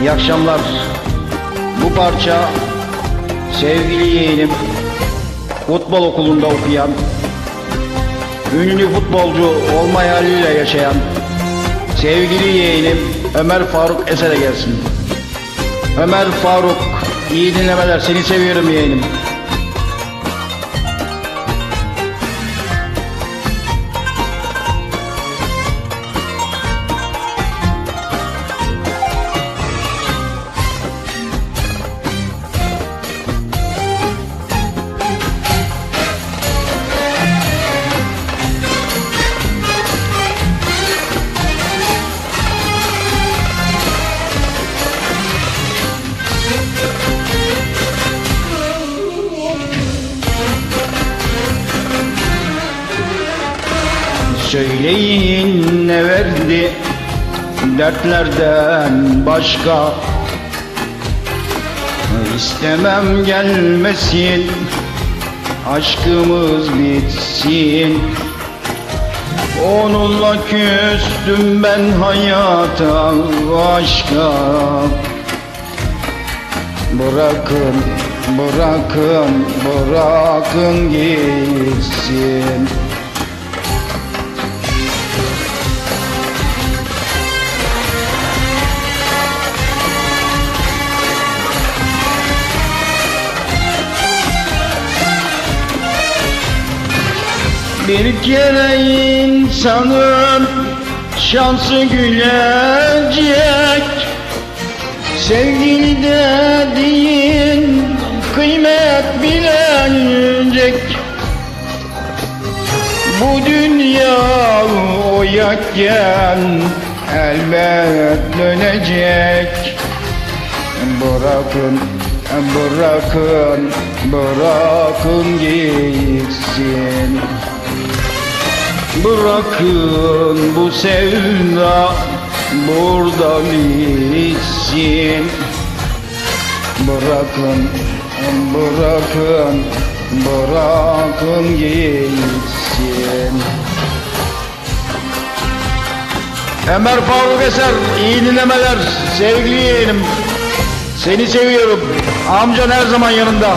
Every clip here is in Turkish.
İyi akşamlar. Bu parça sevgili yeğenim futbol okulunda okuyan ünlü futbolcu olma hayaliyle yaşayan sevgili yeğenim Ömer Faruk Eser'e gelsin. Ömer Faruk iyi dinlemeler seni seviyorum yeğenim. Söyleyin ne verdi dertlerden başka? İstemem gelmesin aşkımız bitsin. Onunla küstüm ben hayata aşka Bırakın, bırakın, bırakın gitsin. Bir kere insanın şansı gülecek Sevgili dediğin kıymet bilecek. Bu dünya o yakken elbet dönecek. Bırakın, bırakın, bırakın gitsin. Bırakın bu sevda burada bitsin Bırakın, bırakın, bırakın gitsin Ömer Faruk Eser, iyi dinlemeler sevgili yeğenim. Seni seviyorum. Amcan her zaman yanında.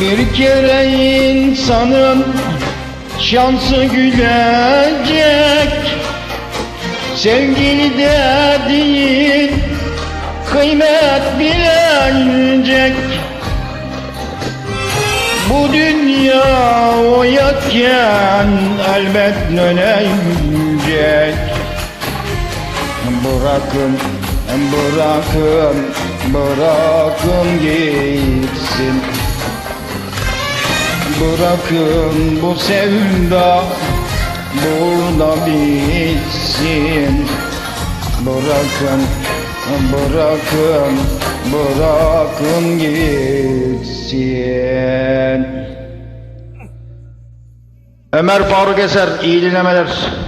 Bir kere insanın şansı gülecek. Sevgili dediğin kıymet bilecek Bu dünya o yakken elbet dönecek. Bırakın, bırakın, bırakın gitsin Bırakın bu sevda. Burada bitsin. Bırakın, bırakın, bırakın gitsin. Ömer Faruk Eser iyi dinlemeler.